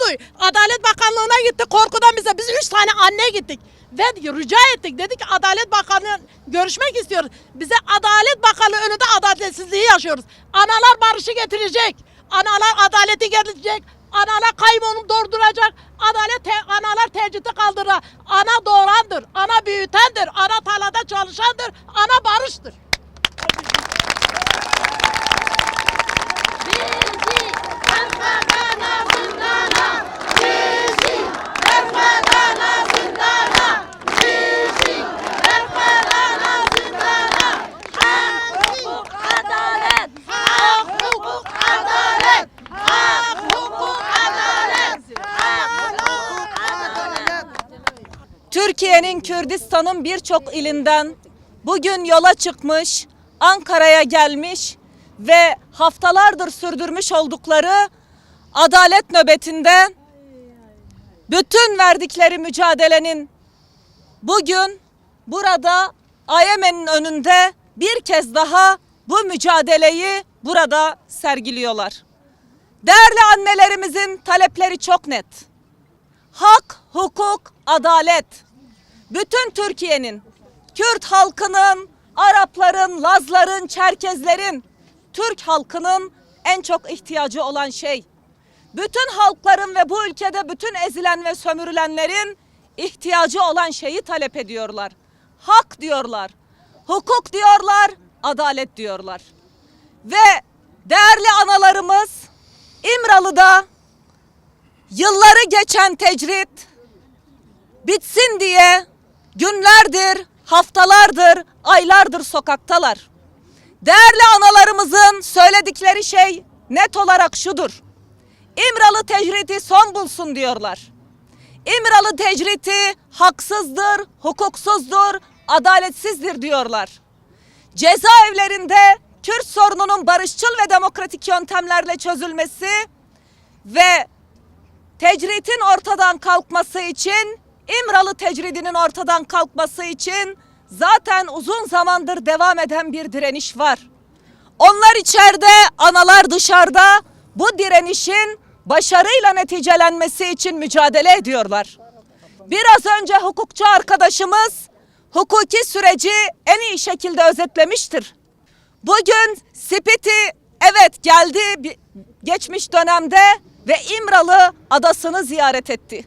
Duy. Adalet Bakanlığı'na gittik korkudan bize. Biz üç tane anne gittik. Ve rica ettik. Dedik ki Adalet Bakanı görüşmek istiyoruz. Bize Adalet Bakanlığı önünde adaletsizliği yaşıyoruz. Analar barışı getirecek. Analar adaleti getirecek. Analar kaybını durduracak. Adalet te- analar tecridi kaldırır. Ana doğurandır. Ana büyütendir. Ana tarlada çalışandır. Ana barıştır. Bizi vermeden zindana. Bizi vermeden zindana. Bizi vermeden zindana. Hak, hukuk, adalet. Hak, hukuk, adalet. Hak, hukuk, adalet. Hak, hukuk, adalet. Türkiye'nin Kürdistan'ın birçok ilinden bugün yola çıkmış, Ankara'ya gelmiş ve haftalardır sürdürmüş oldukları adalet nöbetinde bütün verdikleri mücadelenin bugün burada AYM'nin önünde bir kez daha bu mücadeleyi burada sergiliyorlar. Değerli annelerimizin talepleri çok net hak, hukuk, adalet. Bütün Türkiye'nin, Kürt halkının, Arapların, Lazların, Çerkezlerin, Türk halkının en çok ihtiyacı olan şey. Bütün halkların ve bu ülkede bütün ezilen ve sömürülenlerin ihtiyacı olan şeyi talep ediyorlar. Hak diyorlar, hukuk diyorlar, adalet diyorlar. Ve değerli analarımız İmralı'da Yılları geçen tecrit bitsin diye günlerdir, haftalardır, aylardır sokaktalar. Değerli analarımızın söyledikleri şey net olarak şudur. İmralı tecriti son bulsun diyorlar. İmralı tecriti haksızdır, hukuksuzdur, adaletsizdir diyorlar. Cezaevlerinde Kürt sorununun barışçıl ve demokratik yöntemlerle çözülmesi ve tecritin ortadan kalkması için, İmralı tecridinin ortadan kalkması için zaten uzun zamandır devam eden bir direniş var. Onlar içeride, analar dışarıda bu direnişin başarıyla neticelenmesi için mücadele ediyorlar. Biraz önce hukukçu arkadaşımız hukuki süreci en iyi şekilde özetlemiştir. Bugün Spiti evet geldi geçmiş dönemde ve İmralı adasını ziyaret etti.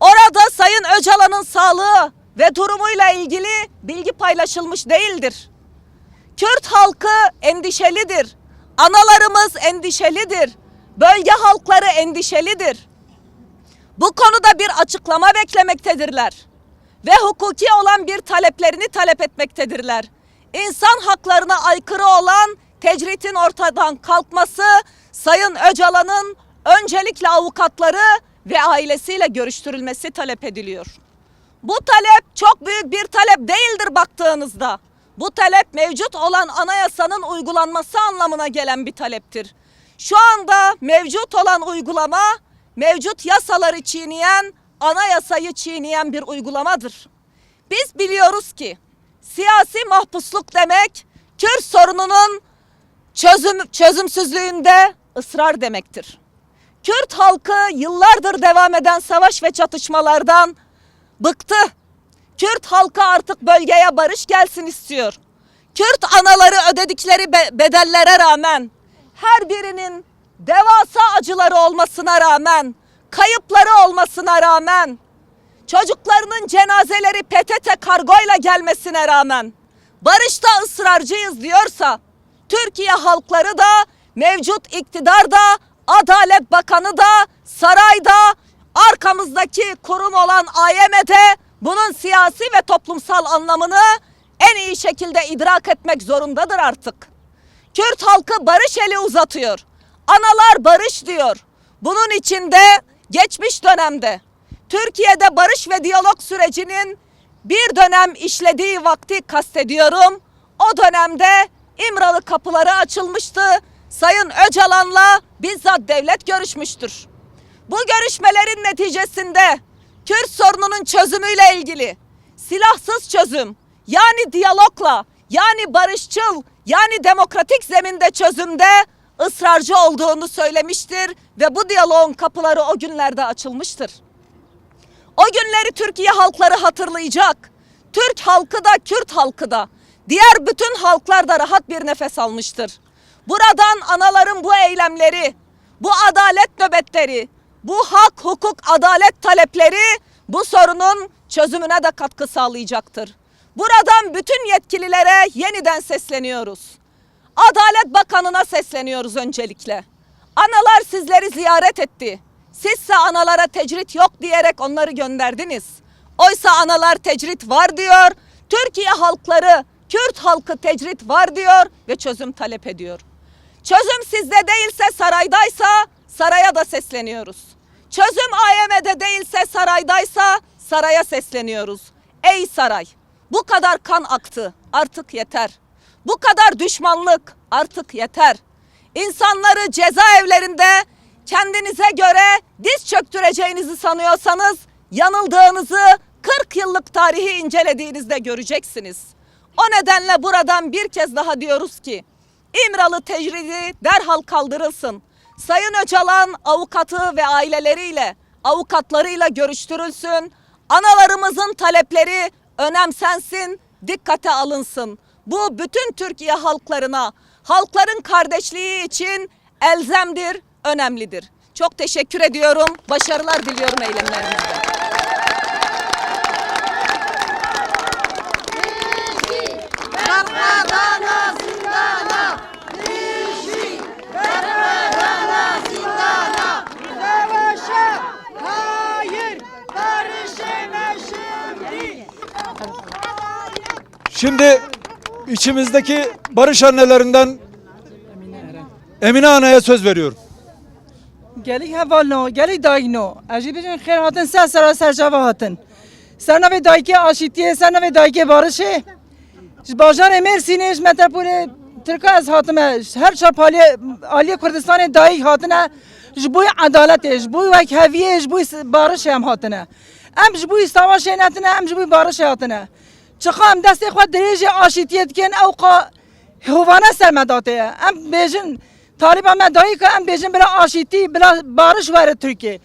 Orada Sayın Öcalan'ın sağlığı ve durumuyla ilgili bilgi paylaşılmış değildir. Kürt halkı endişelidir. Analarımız endişelidir. Bölge halkları endişelidir. Bu konuda bir açıklama beklemektedirler. Ve hukuki olan bir taleplerini talep etmektedirler. İnsan haklarına aykırı olan tecritin ortadan kalkması Sayın Öcalan'ın öncelikle avukatları ve ailesiyle görüştürülmesi talep ediliyor. Bu talep çok büyük bir talep değildir baktığınızda. Bu talep mevcut olan anayasanın uygulanması anlamına gelen bir taleptir. Şu anda mevcut olan uygulama mevcut yasaları çiğneyen, anayasayı çiğneyen bir uygulamadır. Biz biliyoruz ki siyasi mahpusluk demek Kürt sorununun çözüm çözümsüzlüğünde ısrar demektir. Kürt halkı yıllardır devam eden savaş ve çatışmalardan bıktı. Kürt halkı artık bölgeye barış gelsin istiyor. Kürt anaları ödedikleri be- bedellere rağmen her birinin devasa acıları olmasına rağmen, kayıpları olmasına rağmen, çocuklarının cenazeleri PTT kargoyla gelmesine rağmen barışta ısrarcıyız diyorsa Türkiye halkları da mevcut iktidar da Adalet Bakanı da sarayda arkamızdaki kurum olan AYM'de bunun siyasi ve toplumsal anlamını en iyi şekilde idrak etmek zorundadır artık. Kürt halkı barış eli uzatıyor. Analar barış diyor. Bunun içinde geçmiş dönemde Türkiye'de barış ve diyalog sürecinin bir dönem işlediği vakti kastediyorum. O dönemde İmralı kapıları açılmıştı. Sayın Öcalan'la bizzat devlet görüşmüştür. Bu görüşmelerin neticesinde Kürt sorununun çözümüyle ilgili silahsız çözüm, yani diyalogla, yani barışçıl, yani demokratik zeminde çözümde ısrarcı olduğunu söylemiştir ve bu diyaloğun kapıları o günlerde açılmıştır. O günleri Türkiye halkları hatırlayacak. Türk halkı da Kürt halkı da diğer bütün halklar da rahat bir nefes almıştır. Buradan anaların bu eylemleri, bu adalet nöbetleri, bu hak, hukuk, adalet talepleri bu sorunun çözümüne de katkı sağlayacaktır. Buradan bütün yetkililere yeniden sesleniyoruz. Adalet Bakanı'na sesleniyoruz öncelikle. Analar sizleri ziyaret etti. Sizse analara tecrit yok diyerek onları gönderdiniz. Oysa analar tecrit var diyor. Türkiye halkları, Kürt halkı tecrit var diyor ve çözüm talep ediyor. Çözüm sizde değilse saraydaysa saraya da sesleniyoruz. Çözüm AYM'de değilse saraydaysa saraya sesleniyoruz. Ey saray bu kadar kan aktı artık yeter. Bu kadar düşmanlık artık yeter. İnsanları cezaevlerinde kendinize göre diz çöktüreceğinizi sanıyorsanız yanıldığınızı 40 yıllık tarihi incelediğinizde göreceksiniz. O nedenle buradan bir kez daha diyoruz ki İmralı tecridi derhal kaldırılsın. Sayın Öcalan avukatı ve aileleriyle, avukatlarıyla görüştürülsün. Analarımızın talepleri önemsensin, dikkate alınsın. Bu bütün Türkiye halklarına, halkların kardeşliği için elzemdir, önemlidir. Çok teşekkür ediyorum. Başarılar diliyorum eylemlerimizde. Şimdi içimizdeki barış annelerinden Emine Ana'ya söz veriyorum. Gelî hevalno, gelî dayno. Eji bijin xêr hatin ser sera serçava hatin. Ser navê dayikê aşîtiye, ser navê dayikê barışê. Ji bajarê Mêrsînê ji metropolê Tirka ez hatime her çap aliye Kurdistanê dayîk hatine ji bo edaletê, ji bo wek heviyê, ji bo barışê em bo savaşê netine, em ji bo barışê hatine. Çiqa em destê xwe dirêjê aşîtiye dikin ew qa hovane ser me datiye. Em bêjin Taliban me dayî ka em bêjin bila aşîtî, bila barış were Tirkiye.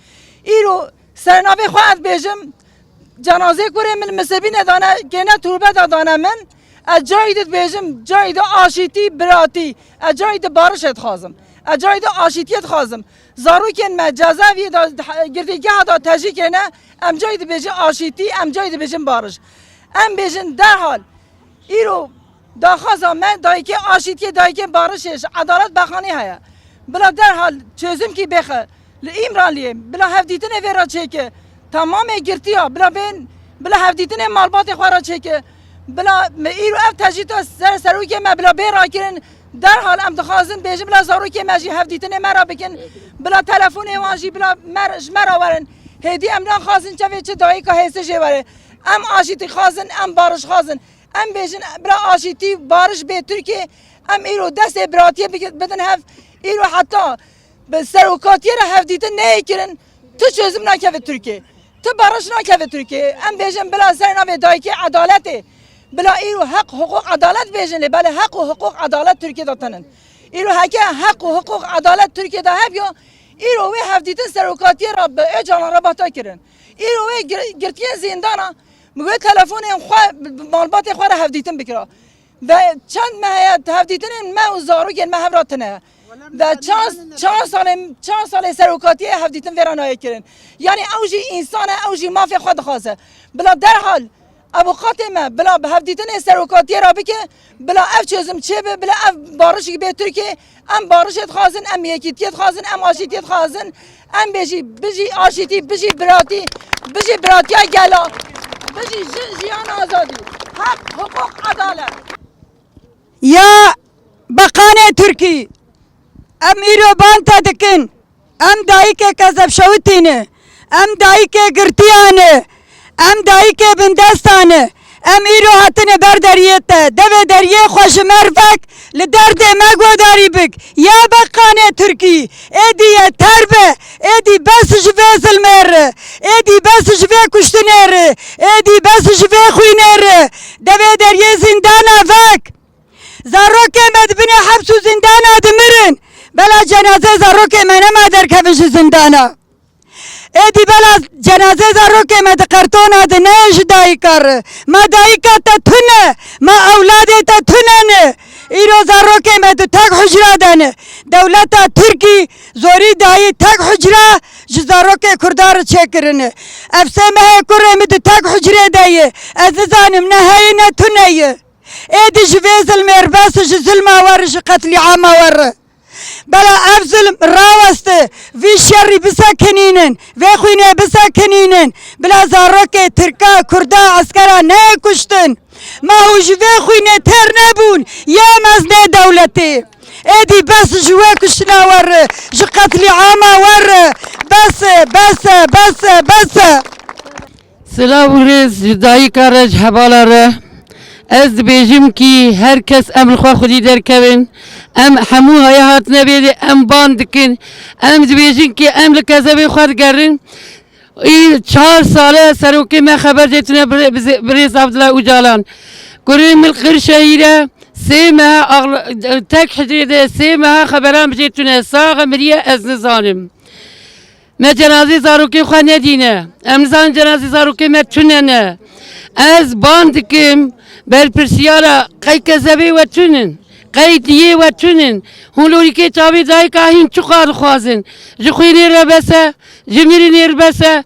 Îro sernavê xwe ez bêjim cenazê kurê min misebî nedane gene turbe da dane min ez cayî dit bêjim cayî de aşîtî biratî ez cayî de barış et xazim ez cayî de aşîtiye xazim zarokên me cezaeviyê da em bêjin derhal. Îro daxwaza me dayîkê aşîtiye dayîkê barışê ji edalet bexanî heye. Bila derhal çözüm kî bexe li İmraliyê bila hevdîtinê vê ra çêke tamamê girtiya bila bên bila hevdîtinê malbatê xwe ra çêke bila me îro ev tejîta ser serokê me bila bê rakirin derhal em dixwazin bêjin bila zarokê me jî hevdîtinê me ra bikin. Bila telefonê wan jî bila me ji me ra werin. Hêdî em hêsê jê were em aşîtî xwazin em barış xwazin em bêjin bila aşîtî barış bê Tirkiye em îro destê biratiye bidin hev îro heta bi serokatiye re hevdîtin neyê kirin tu çözüm nakeve Türkiye. Tu barış nakeve Türkiye. Em bêjin bila ser navê dayîkê edaletê. Bila îro hek hukuk adalet bêjin lê belê hek û hukuk adalet Türkiye'de tenin. îro heke hek û hukuk adalet Türkiye'de heb yo îro wê hevdîtin serokatiye ra bi êcalan re behta kirin. îro wê girtiye hevdîtin bikira. Ve çend me heye hevdîtinên me û zarokên me hev ra tune. Ve çand çand salê çand salê serokatiye hevdîtin vê ra nayê kirin. Yani ew jî însan e ew jî mafê xwe dixwaze. Bila derhal avukatê me bila hevdîtinê serokatiye ra bike bila ev çözüm çêbe bila ev barişî bê Tirkiye em barişê dixwazin em yekîtiye dixwazin em aşîtiye dixwazin em bêjî bijî aşîtî bijî biratî bijî biratiya gela bijî jin jiyan azadî hak hukuk adalet. Ya Bakanê Türkî em îro banta dikin em dayîkê kezepşewitî ne em dayîkê girtiyan e em dayîkê bindestan e ام ایرو هاتنه بر دریه ته دو دریه خوش مرفک لدرد مگوداری بک یا بقانه ترکی ایدی تربه ایدی بس جوه ظلمر ایدی بس جوه کشتنر ایدی بس جوه خوینر دو دریه زندانه فک زاروک مد بنی حبس و زندان ادمرن بلا جنازه زاروک من ما در کفش زندانا ایدی بلا جنازه زاروک مد قرطون اد نیش دایی کر ما دایی تا تونه ما اولاد تا تونن ایرو زاروک مد تک حجره دن دولت ترکی زوری دایی تک حجره جزاروک کردار چکرن افسه مه کره مد تک حجره دایی از زانم نهایی نتونه ايدي جفيز المربس ج ظلم ور ج قتل عام ور بلا افزل راوست في شر بساكنين في خوينه بساكنين بلا زاروك تركا كردا عسكرا نه كشتن ما هو جفي خوينه تر نبون يا مزنه دولتي ايدي بس جوا كشنا ور ج قتل عام ور بس بس بس بس سلاو ez dibêjim ki her kes em li xwe xwedî derkevin em hemû heye hatine bêdê em ban dikin. Em dibêjin ki em li kezevê xwe digerin î çar sale serokê me xeber cê tune birêz Abdullah Ucalan. Kurê mil qirşeyî de sê meha tek hicrê de sê meha xeberan bicê tune saxe miriye ez nizanim. Me cenazê zarokê xwe nedîne. Em nizan cenazê zarokê me tune ne. Ez ban dikim berpirsiyara kay kezebe ve tünün. Kay diye ve tünün. Hun lorike çavi dayı kahin çukar khazin. Jukuyni rebese, jimirini rebese.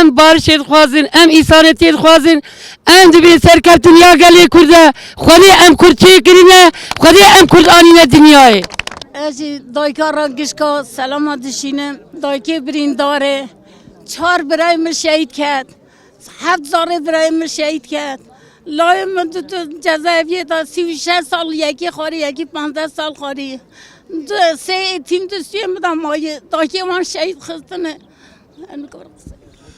Em barışet khazin, em isaretet khazin. Em dibi serkep dünya gali kurda. Khali em kurçe kirine, khali em kurdanine dünyayı. Ezi dayka rangişka selama dişinim. Dayke birin dare. Çar birey mi şehit ket. Heft zare birey mi şehit ket. لای من تو تو جزایویه تا سی و شش سال یکی خاری یکی پانزده سال خاری دو- سه تیم دستیم بدم مایه دایکی من شهید خستنه.